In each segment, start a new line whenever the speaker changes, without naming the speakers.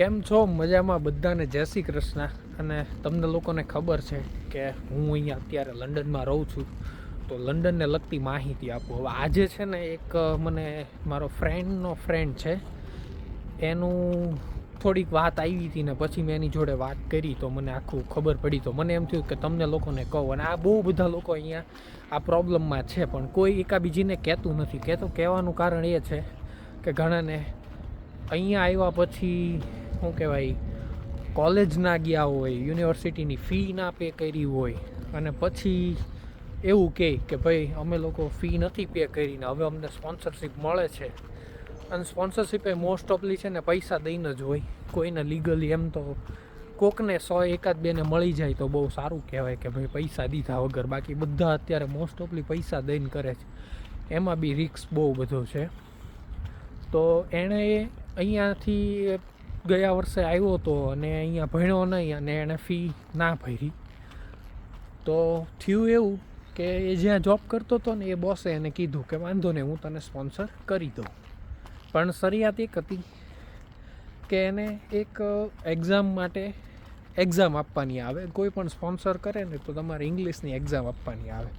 કેમ છો? મજામાં બધાને જય શ્રી કૃષ્ણ. અને તમને લોકોને ખબર છે કે હું અહીંયા અત્યારે લંડનમાં રહું છું. તો લંડનને લગતી માહિતી આપું. હવે આજે છે ને એક મને મારો ફ્રેન્ડનો ફ્રેન્ડ છે. એનું થોડીક વાત આવી હતી ને પછી મેં એની જોડે વાત કરી તો મને આખું ખબર પડી. તો મને એમ થયું કે તમને લોકોને કહું. અને આ બહુ બધા લોકો અહીંયા આ પ્રોબ્લેમમાં છે. પણ કોઈ એકાબીજીને કહેતું નથી. કહેતું કહેવાનું કારણ એ છે કે ઘણાને અહીંયા આવ્યા પછી શું કહેવાય કોલેજ ના ગયા હોય યુનિવર્સિટીની ફી ના પે કરી હોય, અને પછી એવું કહે કે ભાઈ, અમે લોકો ફી નથી પે કરીને, હવે અમને સ્પોન્સરશિપ મળે છે. અને સ્પોન્સરશિપ એ મોસ્ટ ઓફલી છે ને પૈસા દઈને જ હોય. કોઈને લીગલી એમ તો કોકને સો એકાદ બેને મળી જાય તો બહુ સારું કહેવાય કે ભાઈ, પૈસા દીધા વગર. બાકી બધા અત્યારે મોસ્ટ ઓફલી પૈસા દઈને કરે છે. એમાં બી રિક્સ બહુ બધો છે. તો એણે અહીંયાથી ગયા વર્ષે આવ્યો હતો અને અહીંયા ભણ્યો નહીં અને એણે ફી ના ભરી. તો થયું એવું કે એ જ્યાં જોબ કરતો હતો ને એ બોસે એને કીધું કે વાંધો નહીં, હું તને સ્પોન્સર કરી દઉં. પણ શરિયાત એક હતી કે એને એક એક્ઝામ માટે એક્ઝામ આપવાની આવે. કોઈ પણ સ્પોન્સર કરે ને તો તમારે ઇંગ્લિશની એક્ઝામ આપવાની આવે.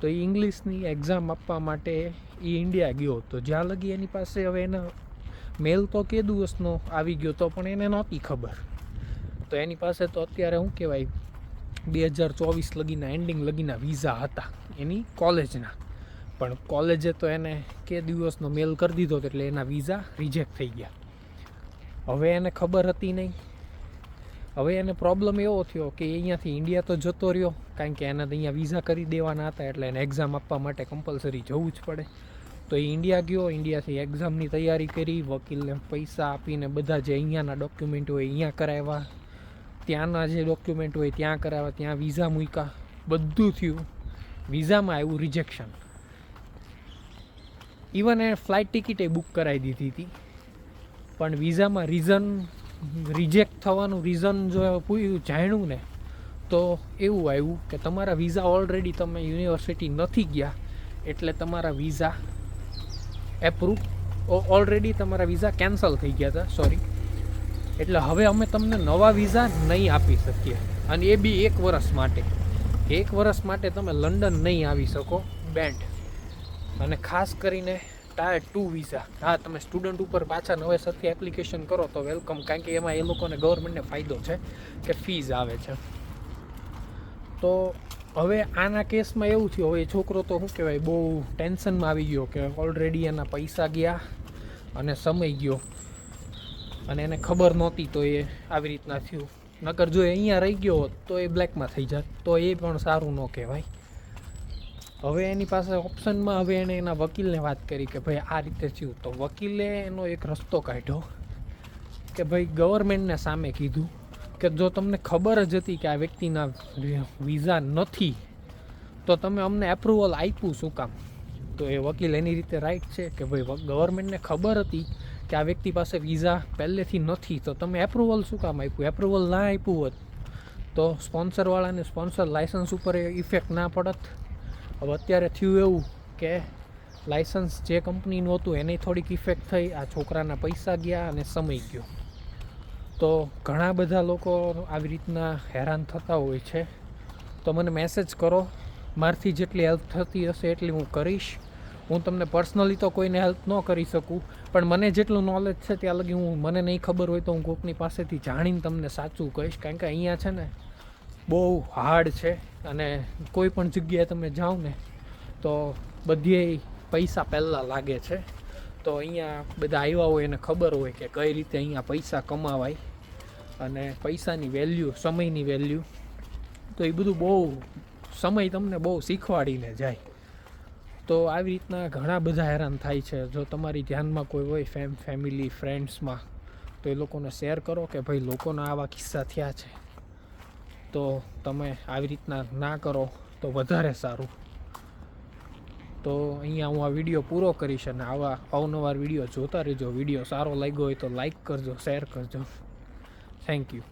તો એ ઇંગ્લિશની એક્ઝામ આપવા માટે એ ઇન્ડિયા ગયો તો જ્યાં લગી એની પાસે હવે એના મેલ તો કે દિવસનો આવી ગયો તો પણ એને નહોતી ખબર. તો એની પાસે તો અત્યારે શું કહેવાય, બે હજાર ચોવીસ લગીના એન્ડિંગ લગીના વિઝા હતા એની કોલેજના. પણ કોલેજે તો એને કે દિવસનો મેલ કરી દીધો એટલે એના વિઝા રિજેક્ટ થઈ ગયા. હવે એને ખબર હતી નહીં. હવે એને પ્રોબ્લેમ એવો થયો કે અહીંયાથી ઇન્ડિયા તો જતો રહ્યો, કારણ કે એને અહીંયા વિઝા કરી દેવાના હતા એટલે એને એક્ઝામ આપવા માટે કમ્પલસરી જવું જ પડે. તો એ ઇન્ડિયા ગયો ઇન્ડિયાથી એક્ઝામની તૈયારી કરી, વકીલને પૈસા આપીને બધા જે અહીંયાના ડોક્યુમેન્ટ હોય અહીંયા કરાવ્યા. ત્યાંના જે ડોક્યુમેન્ટ હોય ત્યાં કરાવ્યા, ત્યાં વિઝા મૂક્યા. બધું થયું. વિઝામાં આવ્યું રિજેક્શન ઇવન એ ફ્લાઇટ ટિકિટે બુક કરાવી દીધી હતી. પણ વિઝામાં રીઝન રિજેક્ટ થવાનું રીઝન જો પૂછ્યું, જાણ્યું ને, તો એવું આવ્યું કે તમારા વિઝા ઓલરેડી તમે યુનિવર્સિટી નથી ગયા, એટલે તમારા વિઝા એપ્રૂવ ઓલરેડી તમારા વિઝા કેન્સલ થઈ ગયા હતા સોરી એટલે હવે અમે તમને નવા વિઝા નહીં આપી શકીએ. અને એ બી એક વર્ષ માટે. એક વર્ષ માટે તમે લંડન નહીં આવી શકો, બેન્ડ. અને ખાસ કરીને ટાયર ટુ વિઝા હા, તમે સ્ટુડન્ટ ઉપર પાછા નવેસરથી એપ્લિકેશન કરો તો વેલકમ કારણ કે એમાં એ લોકોને ગવર્મેન્ટને ફાયદો છે કે ફીઝ આવે છે. તો હવે આના કેસમાં એવું થયું, હવે છોકરો તો શું કહેવાય, બહુ ટેન્શનમાં આવી ગયો કે ઓલરેડી એના પૈસા ગયા અને સમય ગયો. અને એને ખબર નહોતી તો એ આવી રીતના થયું. નકર જો એ અહીંયા રહી ગયો હોત તો એ બ્લેકમાં થઈ જાત. તો એ પણ સારું ન કહેવાય. હવે એની પાસે ઓપ્શનમાં હવે એણે એના વકીલને વાત કરી કે ભાઈ આ રીતે થયું. તો વકીલે એનો એક રસ્તો કાઢ્યો કે ભાઈ ગવર્મેન્ટને સામે કીધું કે જો તમને ખબર જ હતી કે આ વ્યક્તિના વિઝા નથી, તો તમે અમને એપ્રુવલ આપ્યું શું કામ? તો એ વકીલ એની રીતે રાઈટ છે કે ભાઈ ગવર્મેન્ટને ખબર હતી કે આ વ્યક્તિ પાસે વિઝા પહેલેથી નથી, તો તમે એપ્રુવલ શું કામ આપ્યું? એપ્રુવલ ના આપ્યું હોત, તો સ્પોન્સરવાળાને સ્પોન્સર લાઇસન્સ ઉપર ઇફેક્ટ ના પડત. હવે અત્યારે થયું એવું કે લાઇસન્સ જે કંપનીનું હતું, એને થોડીક ઇફેક્ટ થઈ, આ છોકરાના પૈસા ગયા અને સમય ગયો. તો ઘણા બધા લોકો આવી રીતના હેરાન થતા હોય છે. તો મને મેસેજ કરો. મારથી જેટલી હેલ્પ થતી હશે એટલી હું કરીશ. હું તમને પર્સનલી તો કોઈને હેલ્પ ન કરી શકું, પણ મને જેટલું નોલેજ છે ત્યાં લગી હું, મને નહીં ખબર હોય તો હું કોકની પાસેથી જાણીને તમને સાચું કહીશ. કારણ કે અહીંયા છે ને, બહુ હાર્ડ છે અને કોઈ પણ જગ્યાએ તમે જાઓ ને, તો બધે પૈસા પહેલાં લાગે છે. તો અહીંયા બધા આવ્યા હોય એને ખબર હોય કે કઈ રીતે અહીંયા પૈસા કમાવાય અને પૈસાની વેલ્યુ સમયની વેલ્યુ તો એ બધું બહુ સમય તમને બહુ શીખવાડીને જાય. તો આવી રીતના ઘણા બધા હેરાન થાય છે. જો તમારી ધ્યાનમાં કોઈ હોય ફેમ ફેમિલી ફ્રેન્ડ્સમાં તો એ લોકોને શેર કરો કે ભાઈ લોકોના આવા કિસ્સા થયા છે. તો તમે આવી રીતના ના કરો તો વધારે સારું. તો અહીંયા હું આ વીડિયો પૂરો કરીશ અને આવા અવનવાર વીડિયો જોતા રહેજો. વીડિયો સારો લાગ્યો હોય તો લાઈક કરજો શેર કરજો. Thank you